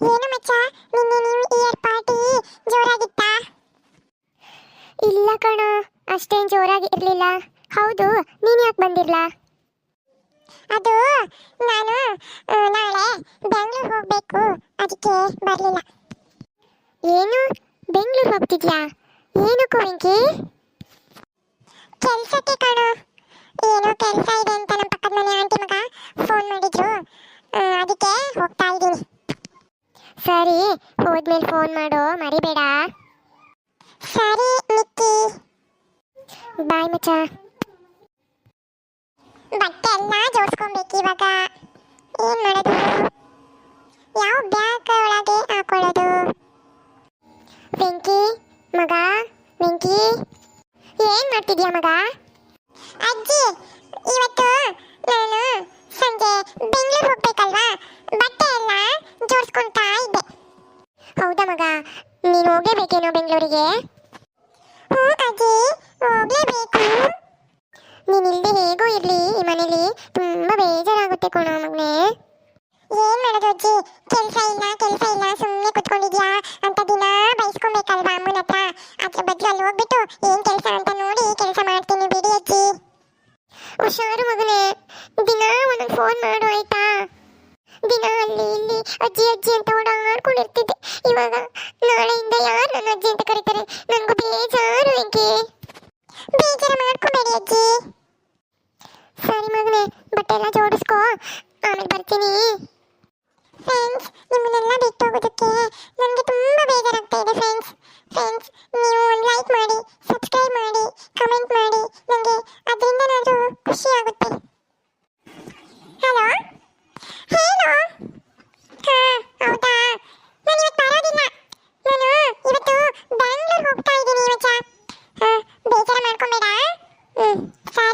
ಏನು ಮಚ್ಚ? ನಿನ್ನೆ ನೀವು ಇಯರ್ ಪಾರ್ಟಿ ಜೋರಾಗಿತ್ತಾ? ಇಲ್ಲ ಕಣ ಅಷ್ಟೇನು ಜೋರಾಗಿ ಇರಲಿಲ್ಲ. ಹೌದು ನೀನು ಯಾಕೆ ಬಂದಿರಲ್ಲ ಅದು ನಾನು ನಾಳೆ ಬೆಂಗಳೂರು ಹೋಗಬೇಕು. ಅದಕ್ಕೆ ಬರಲಿಲ್ಲ. ಏನು? ಬೆಂಗಳೂರು ಹೋಗ್ತಿದ್ಯಾ? ಏನಕ್ಕೂ ವೆಂಕಿ ಕೆಲಸಕ್ಕೆ ಕಣ. ಏನೋ ಕೆಲಸ. ಸರಿ, ಹೋದ್ಮೇಲೆ ಫೋನ್ ಮಾಡು, ಮರಿಬೇಡ. ಸರಿ ನಿಕ್ಕಿ ಬಾಯ್ ಮಚ್ಚ. ಬಟ್ಟೆ ಎಲ್ಲ ಜೋಡಿಸ್ಕೊಬೇಕು ಇವಾಗ. ಏನ್ ಮಾಡೋದು? ಯಾವ ಬ್ಯಾಗ್ ಒಳಗೆ ಹಾಕೊಳ್ಳೋದು? ವೆಂಕಿ, ಮಗ, ವೆಂಕಿ. ಏನ್ ಮಾಡ್ತಿದ್ಯಾ, ಮಗ? ಅಜ್ಜಿ, ಇವತ್ತು ನಾನು ಸಂಜೆ ಬೆಂಗಳೂರು ಹೋಗ್ಬೇಕಲ್ವಾ ಬಟ್ಟೆ ಎಲ್ಲ ಜೋಡಿಸ್ಕೊಂತಾ ಇದ್ದೆ ಹೌದಾ ಮಗ. ನೀನು ಹೋಗೇಬೇಕೇನೋ ಬೆಂಗಳೂರಿಗೆ? ಹ್ಞೂ ಅಜ್ಜಿ ಹೋಗ್ಲೇಬೇಕು. ನೀನ್ ಇಲ್ದೆ ಹೇಗೋ ಇರ್ಲಿ ಈ ಮನೇಲಿ ತುಂಬಾ ಬೇಜಾರಾಗುತ್ತೆ ಕಣೋ ಮಗನೇ. ಏನ್ ಮಾಡೋದು ಅಜ್ಜಿ? ಕೆಲ್ಸ ಇಲ್ಲ ಕೆಲ್ಸ ಇಲ್ಲ ಸುಮ್ಮನೆ ಕುತ್ಕೊಂಡಿದ್ಯಾ? ಅಂತ ದಿನ ಬೈಸ್ಕೊಬೇಕಲ್ವಾ ಅಮ್ಮನ ಹತ್ರ? ಅದ್ರ ಬದಲು ಅಲ್ಲಿ ಹೋಗ್ಬಿಟ್ಟು ಏನ್ ಕೆಲ್ಸ ಅಂತ ನೋಡಿ ಕೆಲ್ಸ ಮಾಡ್ತೀನಿ ಬಿಡಿ ಅಜ್ಜಿ. ಹುಷಾರು ಮಗನೇ. ದಿನ ಒಂದೊಂದು ಫೋನ್ ಮಾಡು ಆಯ್ತಾ? ದಿನ ಅಲ್ಲಿ ಇಲ್ಲಿ ಅಜ್ಜಿ ಅಜ್ಜಿ ಅಂತ ಓಡಾಡ್ಕೊಂಡಿರ್ತಿದ್ದೆ. ಇವಾಗ ನಾಳೆಯಿಂದ ಯಾರು ನನ್ನ ಅಜ್ಜಿ ಅಂತ ಕರೀತಾರೆ? ನನಗೂ ಬೇಜಾರು ವೆಂಕಿ ಬೇಜಾರು ಮಾಡ್ಕೋಬೇಡಿ ಅಜ್ಜಿ. ಸರಿ ಮಗನೇ ಬಟ್ಟೆ ಎಲ್ಲ ಜೋಡಿಸ್ಕೋ. ಆಮೇಲೆ ಬರ್ತೀನಿ. ಫ್ರೆಂಡ್ಸ್ ನಿಮ್ಮನ್ನೆಲ್ಲ ಬಿಟ್ಟು ಹೋಗೋದಕ್ಕೆ ನನಗೆ ತುಂಬ ಬೇಜಾರಾಗ್ತಾ ಇದೆ ಫ್ರೆಂಡ್ಸ್ ಫ್ರೆಂಡ್ಸ್ ನೀವು ಒಂದು ಲೈಕ್ ಮಾಡಿ ಸಬ್ಸ್ಕ್ರೈಬ್ ಮಾಡಿ ಕಮೆಂಟ್ ಮಾಡಿ. ನನಗೆ fun.